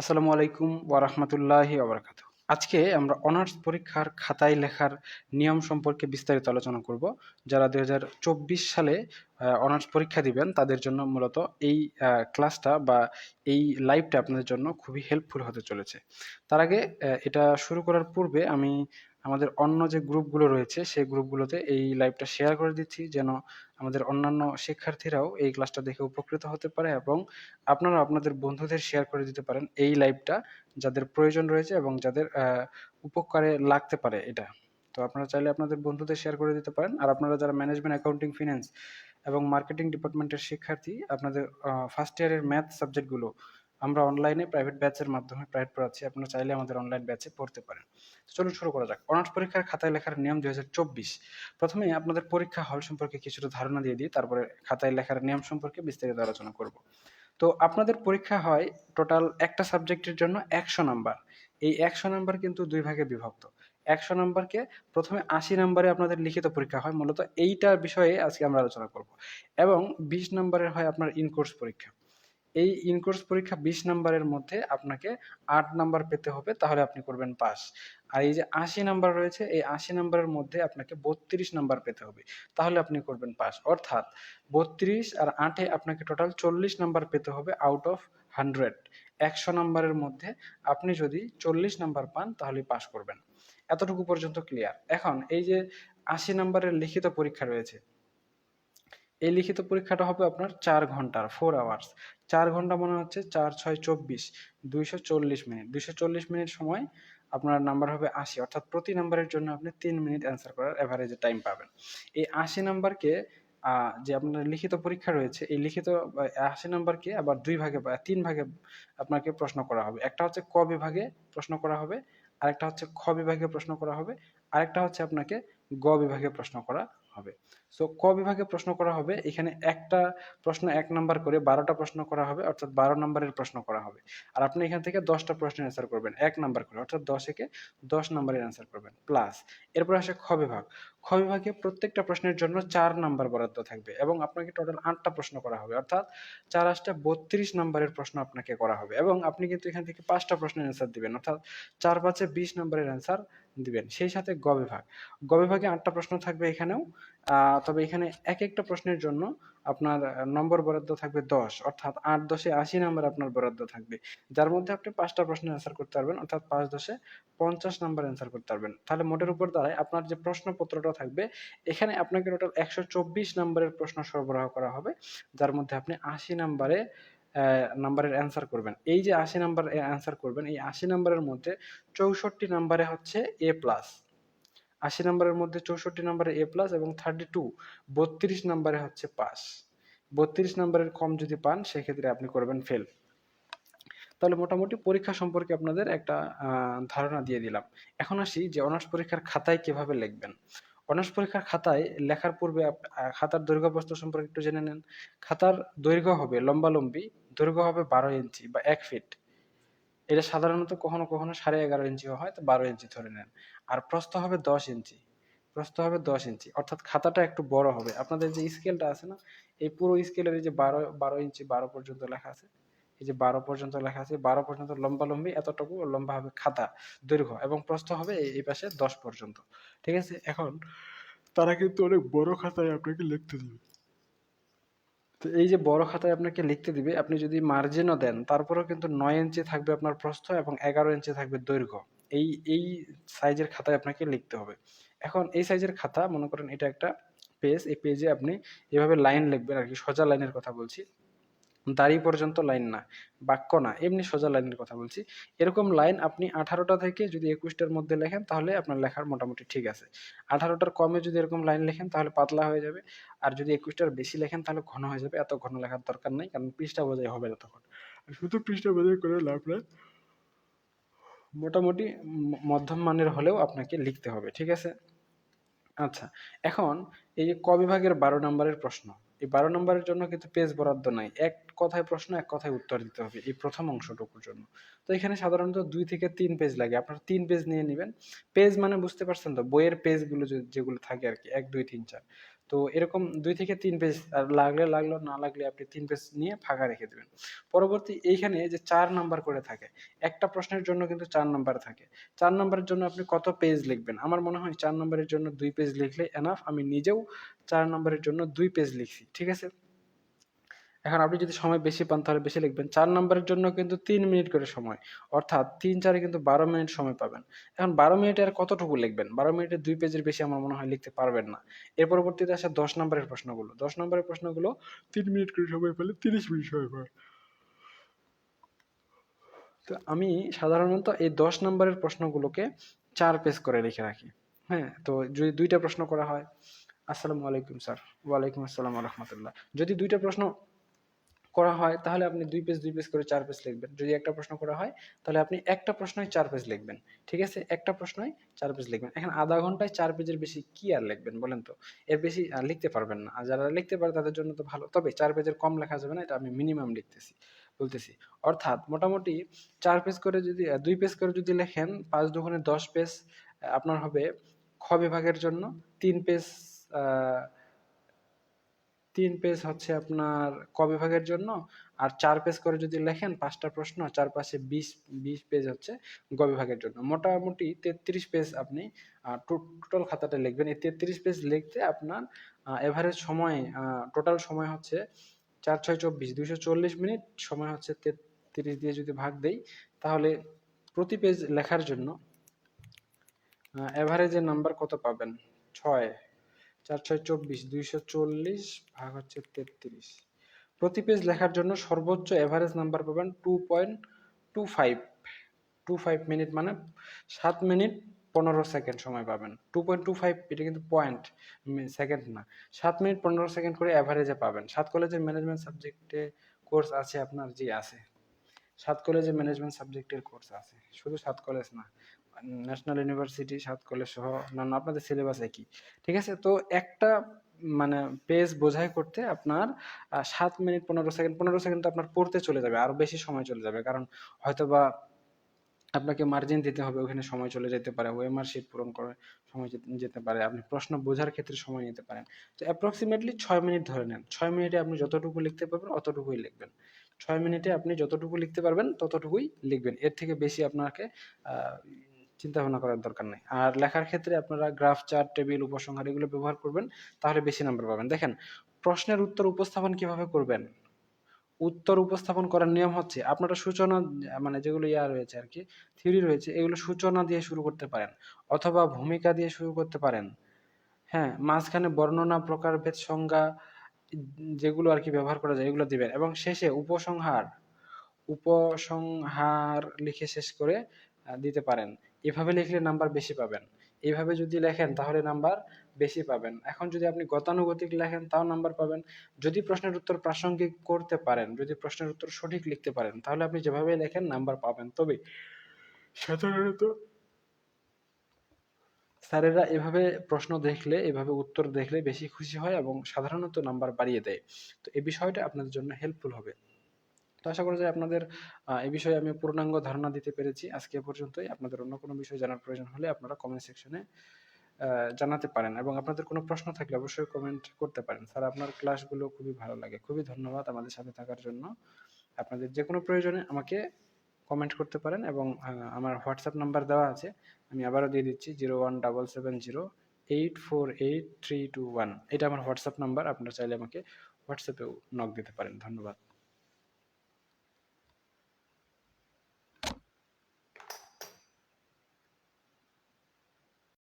আসসালামু আলাইকুম ওয়ারহমতুল্লাহি ওবরাকাত আজকে আমরা অনার্স পরীক্ষার খাতায় লেখার নিয়ম সম্পর্কে বিস্তারিত আলোচনা করব। যারা দু হাজার চব্বিশ সালে অনার্স পরীক্ষা দিবেন, তাদের জন্য মূলত এই ক্লাসটা বা এই লাইভটা আপনাদের জন্য খুবই হেল্পফুল হতে চলেছে। তার আগে এটা শুরু করার পূর্বে আমি আমাদের অন্য যে গ্রুপগুলো রয়েছে, সেই গ্রুপগুলোতে এই লাইভটা শেয়ার করে দিচ্ছি, যেন আমাদের অন্যান্য শিক্ষার্থীরাও এই ক্লাসটা দেখে উপকৃত হতে পারে এবং আপনারা আপনাদের বন্ধুদের শেয়ার করে দিতে পারেন এই লাইভটা যাদের প্রয়োজন রয়েছে এবং যাদের উপকারে লাগতে পারে এটা। তো আপনারা চাইলে আপনাদের বন্ধুদের শেয়ার করে দিতে পারেন। আর আপনারা যারা ম্যানেজমেন্ট অ্যাকাউন্টিং ফিনান্স এবং মার্কেটিং ডিপার্টমেন্টের শিক্ষার্থী, আপনাদের ফার্স্ট ইয়ারের ম্যাথ সাবজেক্টগুলো আমরা অনলাইনে প্রাইভেট ব্যাচের মাধ্যমে প্রাইভেট পড়াচ্ছি। আপনারা চাইলে আমাদের অনলাইন ব্যাচে পড়তে পারেন। চলুন শুরু করা যাক। অনার্স পরীক্ষার খাতায় লেখার নিয়ম দুই হাজার চব্বিশ। প্রথমে আপনাদের পরীক্ষা হল সম্পর্কে কিছুটা ধারণা দিয়ে দিই, তারপরে খাতায় লেখার নিয়ম সম্পর্কে বিস্তারিত আলোচনা করব। তো আপনাদের পরীক্ষা হয় টোটাল একটা সাবজেক্টের জন্য একশো নাম্বার এই একশো নাম্বার কিন্তু দুই ভাগে বিভক্ত। একশো নাম্বারকে প্রথমে আশি নাম্বারে আপনাদের লিখিত পরীক্ষা হয়। মূলত এইটার বিষয়ে আজকে আমরা আলোচনা করব। এবং বিশ নাম্বারের হয় আপনার ইনকোর্স পরীক্ষা। এই ইনকোর্স পরীক্ষা বিশ নাম্বারের মধ্যে আপনাকে আট নাম্বার পেতে হবে, তাহলে আপনি করবেন পাস। আর এই যে আশি নাম্বার রয়েছে, এই আশি নাম্বারের মধ্যে আপনাকে বত্রিশ নাম্বার পেতে হবে, তাহলে আপনি করবেন পাস। অর্থাৎ বত্রিশ আর আটে আপনাকে টোটাল চল্লিশ নাম্বার পেতে হবে আউট অফ হান্ড্রেড একশো নাম্বারের মধ্যে আপনি যদি চল্লিশ নাম্বার পান তাহলে পাস করবেন। এতটুকু পর্যন্ত ক্লিয়ার এখন এই যে আশি নাম্বারের লিখিত পরীক্ষা রয়েছে এই লিখিত পরীক্ষাটা হবে আপনার চার ঘণ্টার ফোর আওয়ার্স চার ঘণ্টা মনে হচ্ছে চার, ছয়, চব্বিশ, দুইশো চল্লিশ মিনিট। দুইশো চল্লিশ মিনিট সময় আপনার নাম্বার হবে আশি। অর্থাৎ প্রতি নাম্বারের জন্য আপনি তিন মিনিট অ্যান্সার করার অ্যাভারেজে টাইম পাবেন। এই আশি নাম্বারকে যে আপনার লিখিত পরীক্ষা রয়েছে, এই লিখিত আশি নাম্বারকে আবার দুই ভাগে, বা, তিন ভাগে আপনাকে প্রশ্ন করা হবে। একটা হচ্ছে ক বিভাগে প্রশ্ন করা হবে, আরেকটা হচ্ছে খ বিভাগে প্রশ্ন করা হবে, আরেকটা হচ্ছে আপনাকে গ বিভাগে প্রশ্ন করা হবে। সো ক বিভাগে প্রশ্ন করা হবে, এখানে একটা প্রশ্ন এক নাম্বার করে বারোটা প্রশ্ন করা হবে, অর্থাৎ বারো নাম্বারের প্রশ্ন করা হবে। আর আপনি এখান থেকে দশটা প্রশ্নের অ্যান্সার করবেন, এক নাম্বার করে, অর্থাৎ দশ একে দশ নাম্বারের অ্যান্সার করবেন প্লাস এরপর আসে খ বিভাগ। খ বিভাগে প্রত্যেকটা প্রশ্নের জন্য চার নাম্বার বরাদ্দ থাকবে এবং আপনাকে টোটাল আটটা প্রশ্ন করা হবে, অর্থাৎ চার আটটা বত্রিশ নাম্বারের প্রশ্ন আপনাকে করা হবে এবং আপনি কিন্তু এখান থেকে পাঁচটা প্রশ্নের অ্যান্সার দিবেন, অর্থাৎ চার পাঁচে বিশ নাম্বারের অ্যান্সার দিবেন, সেই সাথে গ বিভাগ গ বিভাগে আটটা প্রশ্ন থাকবে এখানেও। তবে এখানে এক একটা প্রশ্নের জন্য আপনার নম্বর বরাদ্দ থাকবে দশ, অর্থাৎ আট দশে আশি নাম্বার আপনার বরাদ্দ থাকবে। যার মধ্যে আপনি পাঁচটা প্রশ্নের অ্যান্সার করতে পারবেন, অর্থাৎ পাঁচ দশে পঞ্চাশ নাম্বার অ্যান্সার করতে পারবেন। তাহলে মোটের উপর দাঁড়ায় আপনার যে প্রশ্নপত্রটা থাকবে, এখানে আপনাকে টোটাল একশো চব্বিশ নাম্বারের প্রশ্ন সরবরাহ করা হবে, যার মধ্যে আপনি আশি নাম্বারে নাম্বারের অ্যান্সার করবেন। এই যে আশি নাম্বার অ্যান্সার করবেন, এই আশি নাম্বারের মধ্যে চৌষট্টি নাম্বারে হচ্ছে এ প্লাস আশি নম্বরের মধ্যে চৌষট্টি নম্বরে এ প্লাস এবং থার্টি টু বত্রিশ নম্বরে হচ্ছে পাস বত্রিশ নম্বরের কম যদি পান, সেক্ষেত্রে আপনি করবেন ফেল তাহলে মোটামুটি পরীক্ষা সম্পর্কে আপনাদের একটা ধারণা দিয়ে দিলাম। এখন আসি যে অনার্স পরীক্ষার খাতায় কীভাবে লিখবেন। অনার্স পরীক্ষার খাতায় লেখার পূর্বে খাতার দৈর্ঘ্য প্রস্থ সম্পর্কে একটু জেনে নেন। খাতার দৈর্ঘ্য হবে লম্বালম্বি, দৈর্ঘ্য হবে বারো ইঞ্চি বা এক ফিট এটা সাধারণত কখনো কখনো সাড়ে এগারো ইঞ্চিও হয়, তো বারো ইঞ্চি ধরে নেন। আর প্রস্থ হবে দশ ইঞ্চি। প্রস্থ হবে দশ ইঞ্চি। অর্থাৎ খাতাটা একটু বড় হবে। আপনাদের যে স্কেলটা আছে না, এই পুরো স্কেলের এই যে বারো বারো ইঞ্চি বারো পর্যন্ত লেখা আছে এই যে বারো পর্যন্ত লেখা আছে, বারো পর্যন্ত লম্বা লম্বি এতটুকু লম্বা হবে খাতা, দৈর্ঘ্য এবং প্রস্থ হবে এই পাশে দশ পর্যন্ত। ঠিক আছে? এখন তারা কিন্তু অনেক বড় খাতায় আপনাকে লিখতে দিবে। তো এই যে বড় খাতায় আপনাকে লিখতে দিবে, আপনি যদি মার্জিনও দেন, তারপরেও কিন্তু নয় ইঞ্চি থাকবে আপনার প্রস্থ এবং এগারো ইঞ্চি থাকবে দৈর্ঘ্য। এই এই সাইজের খাতায় আপনাকে লিখতে হবে। এখন এই সাইজের খাতা, মনে করেন এটা একটা পেজ এই পেজে আপনি এভাবে লাইন লিখবেন আর কি, সোজা লাইনের কথা বলছি। দাড়ি পর্যন্ত লাইন না বাক্য না এমনি সোজা লাইনের কথা বলছি। এরকম লাইন আপনি আঠারোটা থেকে যদি একুশটার মধ্যে লেখেন তাহলে আপনার লেখার মোটামুটি ঠিক আছে। আঠারোটার কমে যদি এরকম লাইন লেখেন তাহলে পাতলা হয়ে যাবে। আর যদি একুশটার বেশি লেখেন তাহলে ঘন হয়ে যাবে। এত ঘন লেখার দরকার নেই কারণ পৃষ্ঠা বোঝাই হবে না তখন। আর শুধু পৃষ্ঠা বোঝাই করে লাভ নাই। মোটামুটি মধ্যম মানের হলেও আপনাকে লিখতে হবে ঠিক আছে? আচ্ছা এখন এই যে ক বিভাগের বারো নম্বরের প্রশ্ন। এই বারো নম্বরের জন্য কিন্তু পেজ বরাদ্দ নাই। এক কথায় প্রশ্ন, এক কথায় উত্তর দিতে হবে এই প্রথম অংশটুকুর জন্য। তো এখানে সাধারণত দুই থেকে তিন পেজ লাগে। আপনারা তিন পেজ নিয়ে নেবেন। পেজ মানে বুঝতে পারছেন তো, বইয়ের পেজগুলো যেগুলো থাকে আর কি, এক, দুই, তিন, চার। তো এরকম দুই থেকে তিন পেজ আর লাগলে লাগল, না লাগলে আপনি তিন পেজ নিয়ে ফাঁকা রেখে দেবেন। পরবর্তী এইখানে যে চার নাম্বার করে থাকে, একটা প্রশ্নের জন্য কিন্তু চার নাম্বার থাকে। চার নাম্বারের জন্য আপনি কত পেজ লিখবেন? আমার মনে হয় চার নাম্বারের জন্য দুই পেজ লিখলে এনাফ আমি নিজেও চার নাম্বারের জন্য দুই পেজ লিখছি, ঠিক আছে? এখন আপনি যদি সময় বেশি পান, তাহলে বেশি লিখবেন। চার নম্বরের জন্য কিন্তু তিন মিনিট করে সময়। অর্থাৎ তিন চারে কিন্তু বারো মিনিট সময় পাবেন। এখন বারো মিনিটে আর কতটুকু লিখবেন? বারো মিনিটে দুই পেজের বেশি আমার মনে হয় লিখতে পারবেন না। এর পরবর্তীতে আসে দশ নম্বরের প্রশ্নগুলো। দশ নম্বরের প্রশ্নগুলো, তিন মিনিট করে সময় পেলে তিরিশ মিনিট সময় পাবে তো আমি সাধারণত এই দশ নম্বরের প্রশ্নগুলোকে চার পেজ করে লিখে রাখি। হ্যাঁ তো যদি দুইটা প্রশ্ন করা হয়, আসসালামু আলাইকুম স্যার। ওয়ালাইকুম আসসালাম রহমতুল্লাহ। যদি দুইটা প্রশ্ন করা হয়, তাহলে আপনি দুই পেজ দুই পেজ করে চার পেজ লিখবেন। যদি একটা প্রশ্ন করা হয়, তাহলে আপনি একটা প্রশ্নই চার পেজ লিখবেন। ঠিক আছে? একটা প্রশ্নই চার পেজ লিখবেন। এখন আধা ঘন্টায় চার পেজের বেশি কি আর লিখবেন বলেন তো? এর বেশি লিখতে পারবেন না। আর যারা লিখতে পারে, তাদের জন্য তো ভালো। তবে চার পেজের কম লেখা যাবে না, এটা আমি মিনিমাম লিখতেছি, বলতেছি। অর্থাৎ মোটামুটি চার পেজ করে যদি দুই পেজ করে যদি লেখেন, পাঁচ দুগুণে দশ পেজ আপনার হবে খ বিভাগের জন্য, তিন পেজ তিন পেজ হচ্ছে আপনার ক বিভাগের জন্য, আর চার পেজ করে যদি লেখেন পাঁচটা প্রশ্ন চার পাশে বিশ বিশ পেজ হচ্ছে গ বিভাগের জন্য। মোটামুটি তেত্রিশ পেজ আপনি টোটাল খাতাটা লিখবেন। এই তেত্রিশ পেজ লিখতে আপনার এভারেজ সময় টোটাল সময় হচ্ছে চার ছয় চব্বিশ, দুইশো চল্লিশ মিনিট, সময় হচ্ছে তেত্রিশ দিয়ে যদি ভাগ দেই, তাহলে প্রতি পেজ লেখার জন্য এভারেজের নাম্বার কত পাবেন? ছয়। চার ছয় চব্বিশ, দুইশো চল্লিশ ভাগ হচ্ছে তেত্রিশ। প্রতি পেজ লেখার জন্য সর্বোচ্চ এভারেজ নাম্বার পাবেন two point two five two five minute মানে সাত মিনিট পনেরো সেকেন্ড সময় পাবেন। টু পয়েন্ট টু ফাইভ এটা কিন্তু পয়েন্ট সেকেন্ড না। সাত মিনিট পনেরো সেকেন্ড করে অ্যাভারেজে পাবেন। সাত কলেজের ম্যানেজমেন্ট সাবজেক্টে কোর্স আছে আপনার, জি আছে। সাত কলেজে ম্যানেজমেন্ট সাবজেক্টের কোর্স আছে। শুধু সাত কলেজ না। ন্যাশনাল ইউনিভার্সিটি সাত কলেজ সহ অন্যান্য আপনাদের সিলেবাস একই। ঠিক আছে? তো একটা মানে পেজ বোঝাই করতে আপনার সাত মিনিট পনেরো সেকেন্ড পনেরো সেকেন্ড আপনার পড়তে চলে যাবে, আরও বেশি সময় চলে যাবে। কারণ হয়তোবা আপনাকে মার্জিন দিতে হবে, ওখানে সময় চলে যেতে পারে ওএমআর শিট পূরণ করে সময় যেতে পারে, আপনি প্রশ্ন বোঝার ক্ষেত্রে সময় নিতে পারেন। তো অ্যাপ্রক্সিমেটলি ছয় মিনিট ধরে নেন। ছয় মিনিটে আপনি যতটুকু লিখতে পারবেন, অতটুকুই লিখবেন। ছয় মিনিটে আপনি যতটুকু লিখতে পারবেন, ততটুকুই লিখবেন। এর থেকে বেশি আপনাকে চিন্তা ভাবনা করার দরকার নেই। আর লেখার ক্ষেত্রে আপনারা গ্রাফ চার্ট টেবিল উপসংহার এগুলো ব্যবহার করবেন, তাহলে বেশি নাম্বার পাবেন। দেখেন, প্রশ্নের উত্তর উপস্থাপন কীভাবে করবেন? উত্তর উপস্থাপন করার নিয়ম হচ্ছে আপনারা সূচনা মানে যেগুলো ইয়া রয়েছে আর কি থিওরি রয়েছে, এগুলো সূচনা দিয়ে শুরু করতে পারেন অথবা ভূমিকা দিয়ে শুরু করতে পারেন। হ্যাঁ মাঝখানে বর্ণনা প্রকারভেদ সংজ্ঞা যেগুলো আর কি ব্যবহার করা যায় এগুলো দিবেন এবং শেষে উপসংহার উপসংহার লিখে শেষ করে দিতে পারেন। এভাবে লিখলে নাম্বার বেশি পাবেন। এইভাবে যদি লেখেন তাহলে নাম্বার বেশি পাবেন। এখন যদি আপনি গতানুগতিক লেখেন তাও নাম্বার পাবেন। যদি প্রশ্নের উত্তর প্রাসঙ্গিক করতে পারেন, যদি প্রশ্নের উত্তর সঠিক লিখতে পারেন, তাহলে আপনি যেভাবে লেখেন নাম্বার পাবেন। তবে সাধারণত স্যারেরা এভাবে প্রশ্ন দেখলে, এভাবে উত্তর দেখলে বেশি খুশি হয় এবং সাধারণত নাম্বার বাড়িয়ে দেয়। তো এই বিষয়টা আপনাদের জন্য হেল্পফুল হবে। তো আশা করা যায় আপনাদের এই বিষয়ে আমি পূর্ণাঙ্গ ধারণা দিতে পেরেছি। আজকে পর্যন্তই। আপনাদের অন্য কোনো বিষয় জানার প্রয়োজন হলে আপনারা কমেন্ট সেকশনে জানাতে পারেন এবং আপনাদের কোনো প্রশ্ন থাকলে অবশ্যই কমেন্ট করতে পারেন। স্যার, আপনার ক্লাসগুলো খুবই ভালো লাগে। খুবই ধন্যবাদ আমাদের সাথে থাকার জন্য। আপনাদের যে কোনো প্রয়োজনে আমাকে কমেন্ট করতে পারেন এবং আমার হোয়াটসঅ্যাপ নাম্বার দেওয়া আছে। আমি আবারও দিয়ে দিচ্ছি zero one double seven zero eight four eight three two one এটা আমার হোয়াটসঅ্যাপ নাম্বার আপনারা চাইলে আমাকে হোয়াটসঅ্যাপেও নক দিতে পারেন। ধন্যবাদ।